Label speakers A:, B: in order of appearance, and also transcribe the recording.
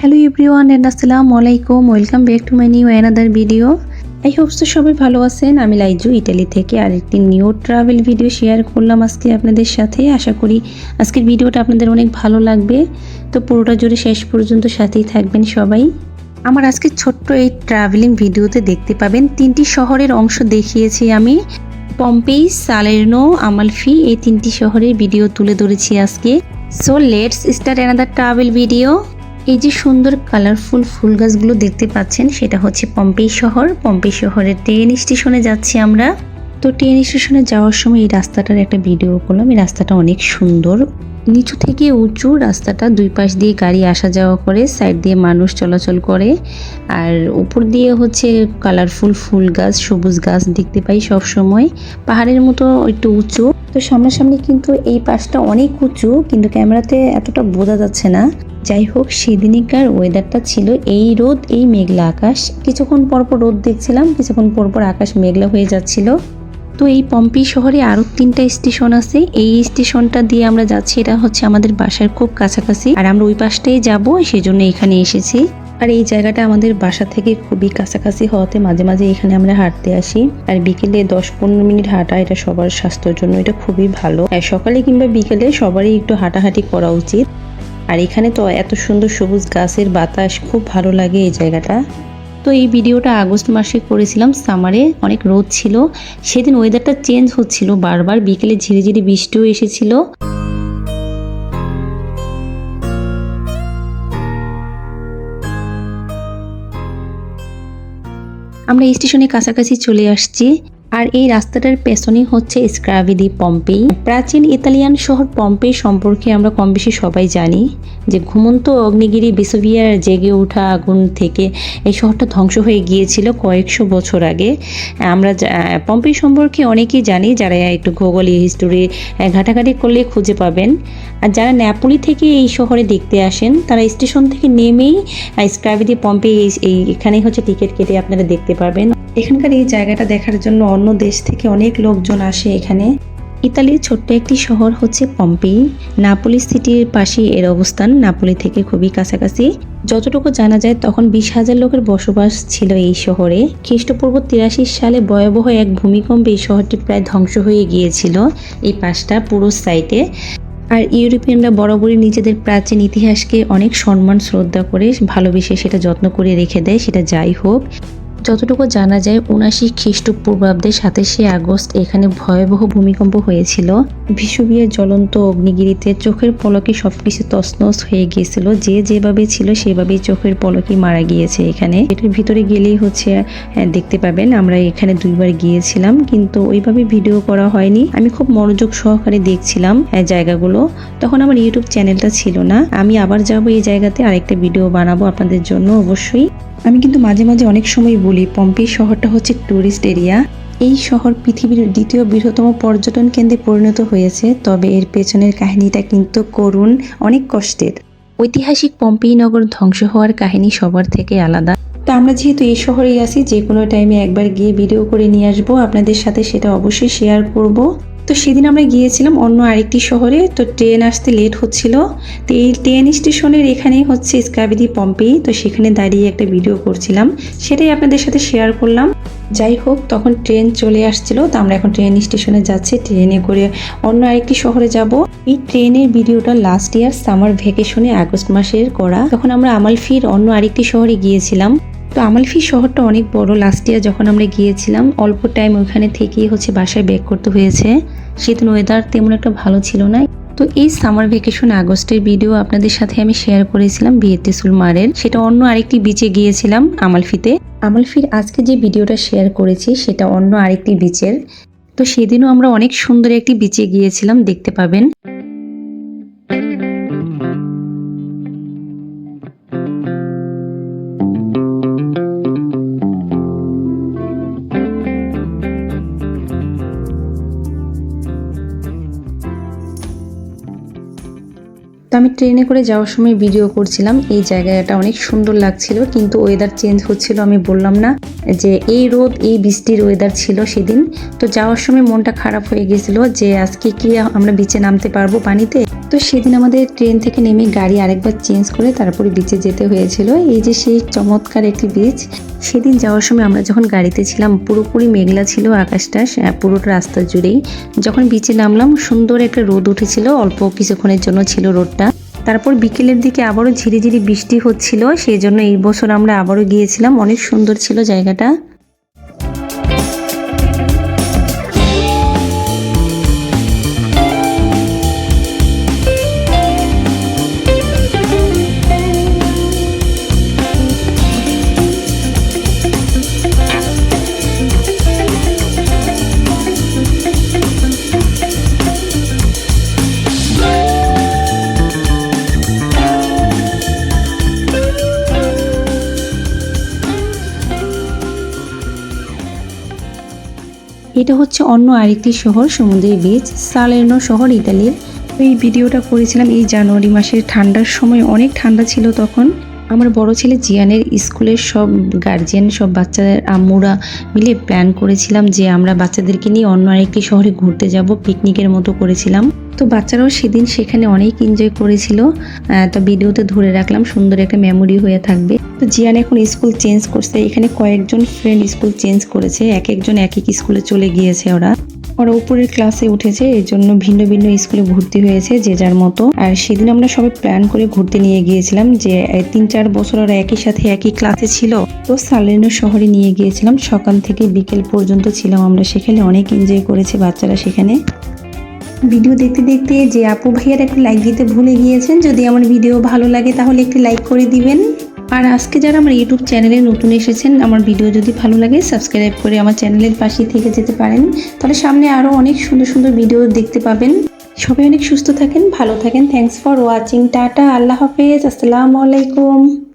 A: Hello everyone and আসসালামু আলাইকুম welcome back to my new another video I hopes তো সবাই ভালো আছেন। আমি লাইজু ইটালি থেকে আরেকটি নিউ ট্রাভেল ভিডিও শেয়ার করলাম আজকে আপনাদের সাথে। আশা করি আজকের ভিডিওটা আপনাদের অনেক ভালো লাগবে। তো পুরোটা জুড়ে শেষ পর্যন্ত সাথেই থাকবেন সবাই। আমার আজকে ছোট্ট এই ট্রাভেলিং ভিডিওতে দেখতে পাবেন তিনটি শহরের অংশ দেখিয়েছি আমি। পম্পেই সালেরনো আমালফি এই তিনটি শহরের ভিডিও তুলে ধরেছি আজকে। So let's start another travel video এই যে সুন্দর কালারফুল ফুল গাছগুলো দেখতে পাচ্ছেন, সেটা হচ্ছে পম্পেই শহর। পম্পেই শহরের ট্রেন স্টেশনে যাচ্ছি আমরা। তো ট্রেন স্টেশনে যাওয়ার সময় এই রাস্তাটার একটা ভিডিও করলাম। এই রাস্তাটা অনেক সুন্দর। নিচু থেকে উঁচু রাস্তাটা, দুই পাশ দিয়ে গাড়ি আসা যাওয়া করে সাইড দিয়ে মানুষ চলাচল করে। আর উপর দিয়ে হচ্ছে কালারফুল ফুল গাছ, সবুজ গাছ দেখতে পাই সব সময় পাহাড়ের মতো একটু উঁচু। তো সামনাসামনি কিন্তু এই পাশটা অনেক উঁচু, কিন্তু ক্যামেরাতে এতটা বোঝা যাচ্ছে না। যাই হোক, সেদিনকার ওয়েদারটা ছিল এই রোদ, এই মেঘলা আকাশ। কিছুক্ষণ পরপর রোদ দেখছিলাম, কিছুক্ষণ পরপর আকাশ মেঘলা হয়ে যাচ্ছিল। তো এই পম্পি শহরে আরও তিনটা স্টেশন আছে। এই স্টেশনটা দিয়ে আমরা যাচ্ছি, এটা হচ্ছে আমাদের বাসার খুব কাছাকাছি। আর আমরা ওই পাশটাই যাব সেই জন্য এখানে এসেছি। আর এই জায়গাটা আমাদের বাসা থেকে খুবই কাছাকাছি হওয়াতে মাঝে মাঝে এখানে আমরা হাঁটতে আসি। আর বিকেলে দশ পনেরো মিনিট হাঁটা এটা সবার স্বাস্থ্যের জন্য এটা খুবই ভালো। আর সকালে কিংবা বিকেলে সবারই একটু হাঁটাহাঁটি করা উচিত। আর এখানে তো এত সুন্দর সবুজ গাছের বাতাস, খুব ভালো লাগে এই জায়গাটা। তো এই ভিডিওটা আগস্ট মাসে করেছিলাম, সামারে অনেক রোদ ছিল। সেদিন ওয়েদারটা চেঞ্জ হচ্ছিল বারবার, বিকেলে ঝিরিঝিরি বৃষ্টিও এসেছিল। আমরা স্টেশনের কাছাকাছি চলে আসছি। আর এই রাস্তাটার পেছনেই হচ্ছে স্ক্রাভিদি পম্পেই প্রাচীন ইতালিয়ান শহর পম্পেই সম্পর্কে আমরা কম বেশি সবাই জানি, যে ঘুমন্ত অগ্নিগিরি বিসোভিয়ার জেগে ওঠা আগুন থেকে এই শহরটা ধ্বংস হয়ে গিয়েছিল কয়েকশো বছর আগে। আমরা পম্পেই সম্পর্কে অনেকেই জানি, যারা একটু ভূগোল হিস্টোরি ঘাটাঘাটি করলে খুঁজে পাবেন। আর যারা ন্যাপোলি থেকে এই শহরে দেখতে আসেন, তারা স্টেশন থেকে নেমেই স্ক্রাভিদি পম্পে এই, এখানেই হচ্ছে টিকিট কেটে আপনারা দেখতে পারবেন। এখানকার এই জায়গাটা দেখার জন্য অন্য দেশ থেকে অনেক লোকজন আসে এখানে। ইতালির ছোট্ট একটি শহর হচ্ছে পম্পি। নাপোলি সিটির পাশে এর অবস্থান। নাপোলি থেকে খুবই কাছাকাছি। যতটুকু জানা যায়, তখন বিশ হাজার লোকের বসবাস ছিল এই শহরে। খ্রিস্টপূর্ব তিরাশি সালে ভয়াবহ এক ভূমিকম্পে এই শহরটি প্রায় ধ্বংস হয়ে গিয়েছিল এই পাশটা পুরো সাইটে। আর ইউরোপিয়ানরা বরাবরই নিজেদের প্রাচীন ইতিহাসকে অনেক সম্মান, শ্রদ্ধা করে ভালোবেসে সেটা যত্ন করে রেখে দেয়, সেটা যাই হোক। যতটুকু জানা যায়, উনাশি খ্রিস্টপূর্বাব্দের সাতাশে আগস্ট এখানে ভয়াবহ ভূমিকম্প হয়েছিল। ভিসুবিয়ার জ্বলন্ত অগ্নিগিরিতে চোখের পলকে সবকিছু তসনস হয়ে গিয়েছিল। যে যেভাবে ছিল, সেভাবেই চোখের পলকে মারা গিয়েছে এখানে। এটার ভিতরে গেলেই হচ্ছে দেখতে পাবেন, আমরা এখানে দুইবার গিয়েছিলাম, কিন্তু ওইভাবে ভিডিও করা হয়নি। আমি খুব মনোযোগ সহকারে দেখছিলাম জায়গাগুলো। তখন আমার ইউটিউব চ্যানেলটা ছিল না। আমি আবার যাব এই জায়গাতে আরেকটা ভিডিও বানাবো আপনাদের জন্য অবশ্যই। আমি কিন্তু মাঝে মাঝে অনেক সময় বলি পম্পি শহরটা হচ্ছে ট্যুরিস্ট এরিয়া এই শহর পৃথিবীর দ্বিতীয় বৃহত্তম পর্যটন কেন্দ্রে পরিণত হয়েছে, তবে এর পেছনের কাহিনীটা কিন্তু করুণ, অনেক কষ্টের। ঐতিহাসিক পম্পি নগর ধ্বংস হওয়ার কাহিনী সবার থেকে আলাদা। তো আমরা যেহেতু এই শহরেই আছি, যে কোনো টাইমে একবার গিয়ে ভিডিও করে নিয়ে আসব। আপনাদের সাথে সেটা অবশ্যই শেয়ার করব। তো সেদিন আমরা গিয়েছিলাম অন্য আরেকটি শহরে, তো ট্রেন আসতে লেট হচ্ছিল। তো এই ট্রেন স্টেশনের এখানেই হচ্ছে স্কাবিদি পম্পেই তো সেখানে দাঁড়িয়ে একটা ভিডিও করছিলাম। সেটাই আপনাদের সাথে শেয়ার করলাম। যাই হোক, তখন ট্রেন চলে আসছিল, তো আমরা এখন ট্রেন স্টেশনে যাচ্ছি। ট্রেনে করে অন্য আরেকটি শহরে যাব। এই ট্রেনের ভিডিওটা লাস্ট ইয়ার সামার ভ্যাকেশনে আগস্ট মাসের করা। তখন আমরা আমালফির অন্য আরেকটি শহরে গিয়েছিলাম। তো আমালফি শহরটা অনেক বড়। লাস্ট ইয়ার যখন আমরা গিয়েছিলাম, অল্প টাইম ওইখানে থেকেই হচ্ছে বাসায় ব্যাক করতে হয়েছে। সেদিন ওয়েদার তেমন একটা ভালো ছিল না। তো এই সামার ভ্যাকেশন আগস্টের ভিডিও আপনাদের সাথে আমি শেয়ার করেছিলাম বিয়েতে সুলমারের সেটা অন্য আরেকটি বিচে গিয়েছিলাম আমালফিতে। আমালফির আজকে যে ভিডিওটা শেয়ার করেছি, সেটা অন্য আরেকটি বিচের তো সেদিনও আমরা অনেক সুন্দর একটি বিচে গিয়েছিলাম, দেখতে পাবেন। ট্রেনে করে যাওয়ার সময় ভিডিও করছিলাম। এই জায়গাটা অনেক সুন্দর লাগছিল, কিন্তু ওয়েদার চেঞ্জ হচ্ছিল, আমি বললাম না যে এই রোদ, এই বৃষ্টির ওয়েদার ছিল সেদিন। তো যাওয়ার সময় মনটা খারাপ হয়ে গেছিল যে আজকে কি আমরা বিচে নামতে পারব পানিতে? তো সেদিন আমাদের ট্রেন থেকে নেমে গাড়ি আরেকবার চেঞ্জ করে তারপরে বিচে যেতে হয়েছিল। এই যে সেই চমৎকার একটি বিচ সেদিন যাওয়ার সময় আমরা যখন গাড়িতে ছিলাম, পুরোপুরি মেঘলা ছিল আকাশটা পুরোটা রাস্তা জুড়েই। যখন বিচে নামলাম, সুন্দর একটা রোদ উঠেছিল, অল্প কিছুক্ষণের জন্য ছিল রোদটা। তারপর বিকেলের দিকে আবারও ঝিরিঝিরি বৃষ্টি হচ্ছিল, সেই জন্য এই বছর আমরা আবারও গিয়েছিলাম। অনেক সুন্দর ছিল জায়গাটা। এটা হচ্ছে অন্য আরেকটি শহর, সমুদ্রের বীচ। সালের্নো শহর, ইতালির। এই ভিডিওটা করেছিলাম এই জানুয়ারি মাসের ঠান্ডার সময়। অনেক ঠান্ডা ছিল তখন। আমার বড় ছেলে জিয়ানের স্কুলের সব গার্জিয়ান সব বাচ্চাদের আম্মুরা মিলে প্ল্যান করেছিলাম যে আমরা বাচ্চাদেরকে নিয়ে অন্য আরেকটি শহরে ঘুরতে যাব পিকনিকের মতো করেছিলাম। তো বাচ্চারাও সেদিন সেখানে অনেক এনজয় করেছিল। তো ভিডিওতে ধরে রাখলাম, সুন্দর একটা মেমোরি হয়ে থাকবে। তো জিয়ান এখন স্কুল চেঞ্জ করছে, এখানে কয়েকজন ফ্রেন্ড স্কুল চেঞ্জ করেছে, এক একজন এক এক স্কুলে চলে গিয়েছে ওরা। ওরা উপরের ক্লাসে উঠেছে, এর জন্য ভিন্ন ভিন্ন স্কুলে ভর্তি হয়েছে যে যার মতো। আর সেদিন আমরা সবাই প্ল্যান করে ঘুরতে নিয়ে গিয়েছিলাম যে তিন চার বছর ওরা একই সাথে একই ক্লাসে ছিল। তো সালেনো শহরে নিয়ে গিয়েছিলাম, সকাল থেকে বিকেল পর্যন্ত ছিলাম আমরা সেখানে, অনেক এনজয় করেছে বাচ্চারা সেখানে। ভিডিও দেখতে দেখতে যে আপু ভাইয়ার একটু লাইক দিতে ভুলে গিয়েছেন, যদি আমার ভিডিও ভালো লাগে তাহলে একটি লাইক করে দিবেন। আর আজকে যারা আমার ইউটিউব চ্যানেলে নতুন এসেছেন, আমার ভিডিও যদি ভালো লাগে সাবস্ক্রাইব করে আমার চ্যানেলের পাশে থেকে যেতে পারেন। তাহলে সামনে আরও অনেক সুন্দর সুন্দর ভিডিও দেখতে পাবেন। সবাই অনেক সুস্থ থাকেন, ভালো থাকেন। থ্যাংকস ফর ওয়াচিং টাটা, আল্লাহ হাফেজ। আসসালামু আলাইকুম।